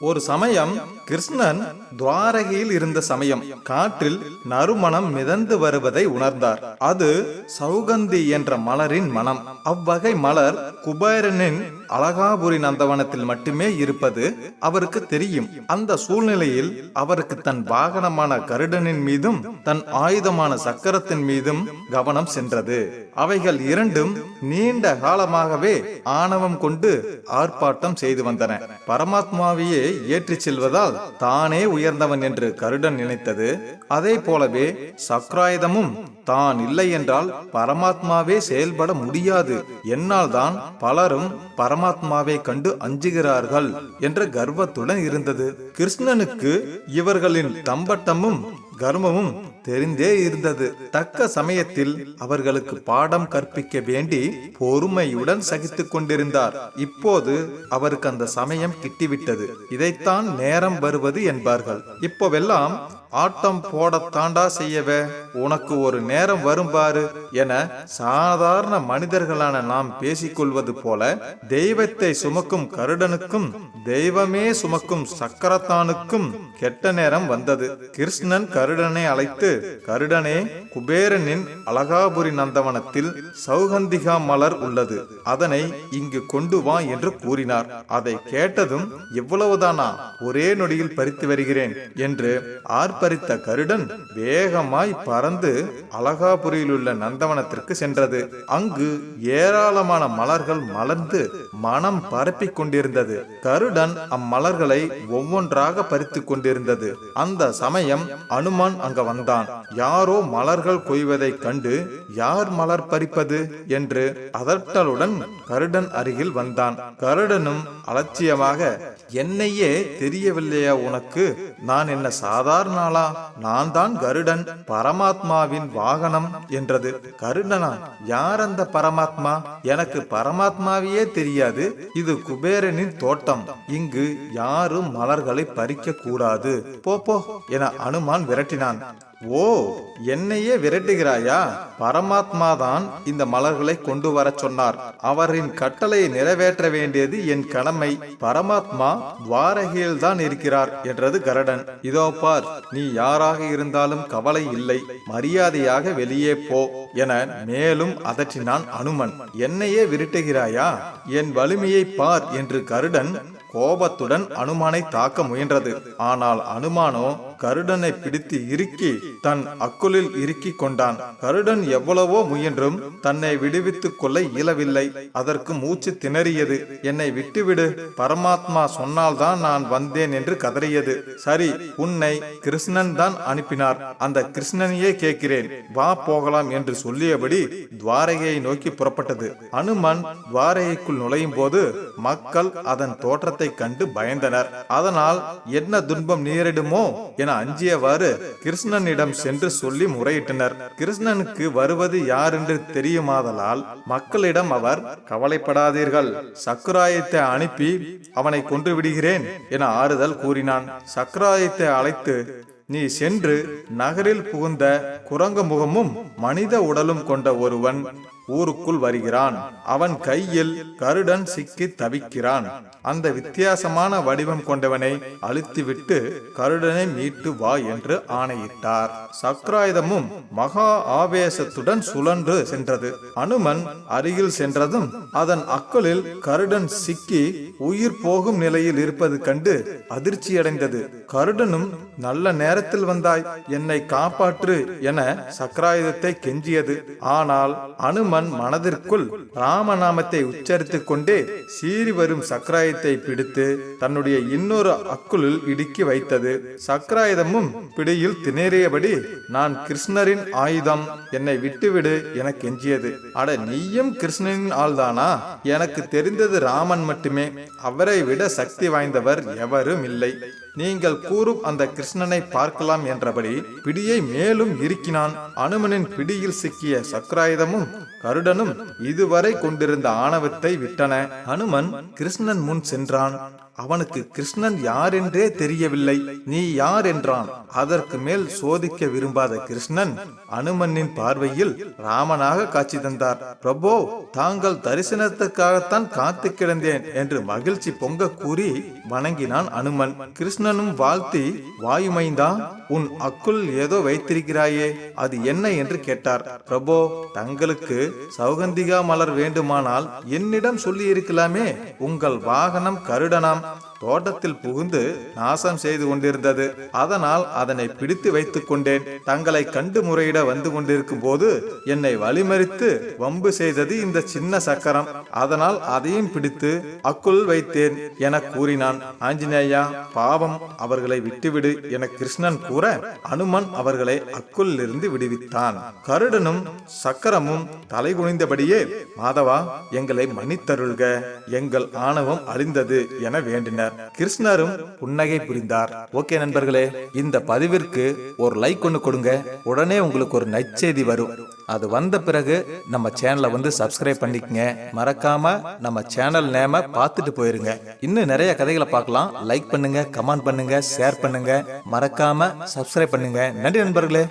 ஒரு சமயம் கிருஷ்ணன் துவாரகையில் இருந்த சமயம் காற்றில் நறுமணம் மிதந்து வருவதை உணர்ந்தார். அது சௌகந்தி என்ற மலரின் மனம் அவ்வகை மலர் குபேரனின் அழகாபுரி நந்தவனத்தில் மட்டுமே இருப்பது அவருக்கு தெரியும். அந்த சூழ்நிலையில் அவருக்கு தன் வாகனமான கருடனின் மீதும் தன் ஆயுதமான சக்கரத்தின் மீதும் கவனம் சென்றது. அவைகள் இரண்டும் நீண்ட காலமாகவே ஆணவம் கொண்டு ஆர்ப்பாட்டம் செய்து வந்தன. பரமாத்மாவையே ஏற்றிச் செல்வதால் தானே உயர்ந்தவன் என்று கருடன் நினைத்தது. அதே போலவே சக்ராயுதமும் தான் இல்லை என்றால் பரமாத்மாவே செயல்பட முடியாது. என்னால் தான் பலரும் பரமாத்மாவை கண்டு அஞ்சுகிறார்கள் என்ற கர்வத்துடன் இருந்தது. கிருஷ்ணனுக்கு இவர்களின் தம்பட்டமும் கர்வமும் தெரிந்தே இருந்தது. தக்க சமயத்தில் அவர்களுக்கு பாடம் கற்பிக்க வேண்டி பொறுமையுடன் சகித்துக் கொண்டிருந்தார். இப்போது அவருக்கு அந்த சமயம் கிட்டிவிட்டது. இதைத்தான் நேரம் வருவது என்பார்கள். இப்போவெல்லாம் ஆட்டம் போடத்தாண்டா செய்யவே உனக்கு ஒரு நேரம் வரும் பாரு என சாதாரண மனிதர்களான நாம் பேசிக்கொள்வது போல தெய்வத்தை சுமக்கும் கருடனுக்கும் தெய்வமே சுமக்கும் சக்கரத்தானுக்கும் கெட்ட நேரம் வந்தது. கிருஷ்ணன் கருடனை அழைத்து கருடனே குபேரனின் அழகாபுரி நந்தவனத்தில் சௌகந்திகா மலர் உள்ளது. அதனை இங்கு கொண்டு வா என்று கூறினார். அதை கேட்டதும் இவ்வளவுதானா ஒரே நொடியில் பறித்து வருகிறேன் என்று ஆர்ப்பரித்த கருடன் வேகமாய் பறந்து அழகாபுரியில் உள்ள நந்தவனத்திற்கு சென்றது. அங்கு ஏராளமான மலர்கள் மலர்ந்து மனம் பரப்பிக் கொண்டிருந்தது. கருடன் அம்மலர்களை ஒவ்வொன்றாக பறித்துக் கொண்டிருந்தது. அந்த சமயம் அனுமான் அங்க வந்தான். யாரோ மலர்கள் கொய்வதைக் கண்டு யார் மலர் பறிப்பது என்று அதட்டலுடன் கருடன் அருகில் வந்தான். கருடனும் அலட்சியமாக என்னையே தெரியவில்லையா உனக்கு? நான் என்ன சாதாரண ஆளா நான் தான் கருடன் பரமாத்மாவின் வாகனம் என்றது. கருடனா? யார் அந்த பரமாத்மா? எனக்கு பரமாத்மாவையே தெரியாது. இது குபேரனின் தோட்டம். இங்கு யாரும் மலர்களை பறிக்க கூடாது. போ போ என அனுமான் விரட்டினான். ஓ என்னையே விரட்டுகிறாயா? பரமாத்மா தான் இந்த மலர்களை கொண்டு வரச் சொன்னார். அவரின் கட்டளையை நிறைவேற்ற வேண்டியது என் கடமை. பரமாத்மா துவாரகையில் தான் இருக்கிறார் என்றது கருடன். இதோ பார் நீ யாராக இருந்தாலும் கவலை இல்லை. மரியாதையாக வெளியே போ என மேலும் அதற்றினான் அனுமன். என்னையே விரட்டுகிறாயா? என் வலிமையை பார் என்று கருடன் கோபத்துடன் அனுமானை தாக்க முயன்றது. ஆனால் அனுமானோ கருடனை பிடித்து இறுக்கி தன் அக்குளில் இறுக்கி கொண்டான். கருடன் எவ்வளவோ முயன்றும் தன்னை விடுவித்துக் கொள்ள இயலவில்லை. அதற்கு மூச்சு திணறியது. என்னை விட்டுவிடு. பரமாத்மா சொன்னால்தான் நான் வந்தேன் என்று கதறியது. சரி உன்னை கிருஷ்ணன் தான் அனுப்பினார். அந்த கிருஷ்ணனையே கேட்கிறேன். வா போகலாம் என்று சொல்லியபடி துவாரகையை நோக்கி புறப்பட்டது. அனுமன் துவாரகைக்குள் நுழையும் போது மக்கள் அதன் தோற்றத்தை கண்டு பயந்தனர். அதனால் என்ன துன்பம் நேரிடுமோ என அஞ்சியவாறு கிருஷ்ணனிடம் சென்று சொல்லி முறையிட்டனர். கிருஷ்ணனுக்கு வருவது யார் என்று தெரியுமாதலால் மக்களிடம் அவர் கவலைப்படாதீர்கள். சக்கராயத்தை அனுப்பி அவனை கொன்று விடுகிறேன் என ஆறுதல் கூறினான். சக்கராயத்தை அழைத்து நீ சென்று நகரில் புகுந்த குரங்கு முகமும் மனித உடலும் கொண்ட ஒருவன் ஊருக்குள் வருகிறான். அவன் கையில் கருடன் சிக்கி தவிக்கிறான். அந்த வித்தியாசமான வடிவம் கொண்டவனை அழுத்திவிட்டு கருடனை மீட்டு வா என்று ஆணையிட்டார். சக்ராயுதமும் மகா ஆவேசத்துடன் சுழன்று சென்றது. அனுமன் அருகில் சென்றதும் அதன் அக்களில் கருடன் சிக்கி உயிர் போகும் நிலையில் இருப்பது கண்டு அதிர்ச்சியடைந்தது. கருடனும் நல்ல நேரத்தில் வந்தாய் என்னை காப்பாற்று என சக்கராயுதத்தை கெஞ்சியது. ஆனால் அனுமன் மனதிற்குள் ராமநாமத்தை உச்சரித்துக் கொண்டே சீறி வரும் சக்கராயத்தை பிடித்து தன்னுடைய இன்னொரு அக்குளில் இடுக்கி வைத்தது. சக்கராயுதமும் பிடியில் திணறியபடி நான் கிருஷ்ணரின் ஆயுதம் என்னை விட்டுவிடு என கெஞ்சியது. அட நீயும் கிருஷ்ணனின் ஆள்தானா? எனக்கு தெரிந்தது ராமன் மட்டுமே. அவரை விட சக்தி வாய்ந்தவர் எவரும் இல்லை. நீங்கள் கூறும் அந்த கிருஷ்ணனை பார்க்கலாம் என்றபடி பிடியை மேலும் இருக்கினான் அனுமனின் பிடியில் சிக்கிய சக்கராயுதமும் கருடனும் இதுவரை கொண்டிருந்த ஆணவத்தை விட்டன. அனுமன் கிருஷ்ணன் முன் சென்றான். அவனுக்கு கிருஷ்ணன் யார் என்றே தெரியவில்லை. நீ யார் என்றான் அதற்கு மேல் சோதிக்க விரும்பாத கிருஷ்ணன் அனுமனின் பார்வையில் ராமனாக காட்சி தந்தார். பிரபோ தாங்கள் தரிசனத்துக்காகத்தான் காத்து கிடந்தேன் என்று மகிழ்ச்சி பொங்க கூறி வணங்கினான் அனுமன். கிருஷ்ணனும் வாழ்த்தி வாயுமைந்தா உன் அக்குள் ஏதோ வைத்திருக்கிறாயே அது என்ன என்று கேட்டார். பிரபோ தங்களுக்கு சௌகந்திகா மலர் வேண்டுமானால் என்னிடம் சொல்லி இருக்கலாமே உங்கள் வாகனம் கருடனாம் தோட்டத்தில் புகுந்து நாசம் செய்து கொண்டிருந்தது. அதனால் அதனை பிடித்து வைத்துக் கொண்டேன். தங்களை கண்டு முறையிட வந்து கொண்டிருக்கும் போது என்னை வழிமறித்து வம்பு செய்தது இந்த சின்ன சக்கரம். அதனால் அதையும் பிடித்து அக்குள் வைத்தேன் என கூறினான். ஆஞ்சநேயா பாவம் அவர்களை விட்டுவிடு என கிருஷ்ணன் கூற அனுமன் அவர்களை அக்குள் இருந்து விடுவித்தான். கருடனும் சக்கரமும் தலை குனிந்தபடியே மாதவா எங்களை மன்னித்தருள்க. எங்கள் ஆணவம் அழிந்தது என வேண்டினர். கிருஷ்ணரும் புன்னகை புரிந்தார். ஓகே நண்பர்களே இந்த பதிவிற்கு ஒரு லைக் ஒன்று கொடுங்க. உடனே உங்களுக்கு ஒரு நச்செய்தி வரும். அது வந்த பிறகு நம்ம சேனலை வந்து சப்ஸ்கிரைப் பண்ணிக்கங்க. மறக்காம நம்ம சேனல் நேம பார்த்துட்டு போயிருங்க. இன்னும் நிறைய கதைகளை பார்க்கலாம். லைக் பண்ணுங்க கமெண்ட் பண்ணுங்க ஷேர் பண்ணுங்க. மறக்காம சப்ஸ்கிரைப் பண்ணுங்க. நன்றி நண்பர்களே.